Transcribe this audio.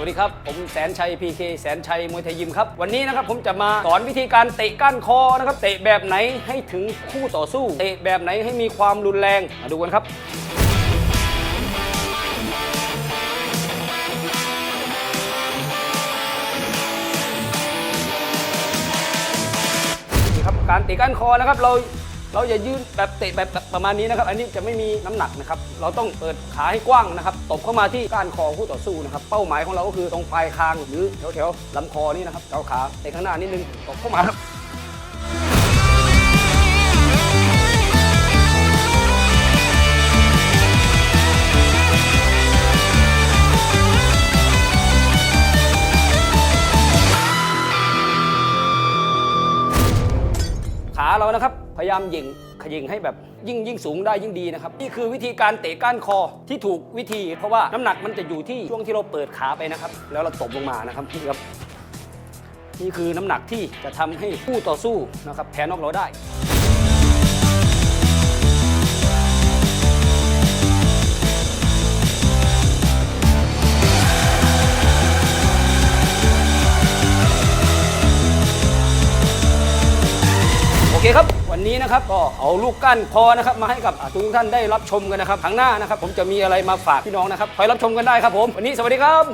วัสดีครับ ผมแสนชัยพีเคแสนชัยมวยไทยยิมครับ วันนี้นะครับผมจะมาสอนวิธีการเตะก้านคอนะครับ เตะแบบไหนให้ถึงคู่ต่อสู้ เตะแบบไหนให้มีความรุนแรง มาดูกันครับนี่ครับการเตะก้านคอนะครับเรา เราอย่ายืนแบบเตะแบบประมาณนี้นะครับ อันนี้จะไม่มีน้ำหนักนะครับ เราต้องเปิดขาให้กว้างนะครับ ตบเข้ามาที่ก้านคอคู่ต่อสู้นะครับ เป้าหมายของเราก็คือตรงปลายคางหรือแถวแถวๆลำคอนี่นะครับ เกาขาเตะข้างหน้านิดนึง ตบเข้ามาครับ ขาเรานะครับ พยายามหยิ่งขยิงให้แบบยิ่งยิ่งสูงได้ยิ่งดีนะครับ นี่คือวิธีการเตะก้านคอที่ถูกวิธี เพราะว่าน้ำหนักมันจะอยู่ที่ช่วงที่เราเปิดขาไปนะครับ แล้วเราตบลงมานะครับนี่ครับ นี่คือน้ำหนักที่จะทำให้ผู้ต่อสู้นะครับแพ้นอกเราได้ เคครับ วันนี้นะครับก็เอาลูกกั้นพอนะครับมาให้กับทุกท่านได้รับชมกันนะครับครั้งหน้านะครับ ผมจะมีอะไรมาฝากพี่น้องนะครับคอยรับชมกันได้ครับผม วันนี้สวัสดีครับ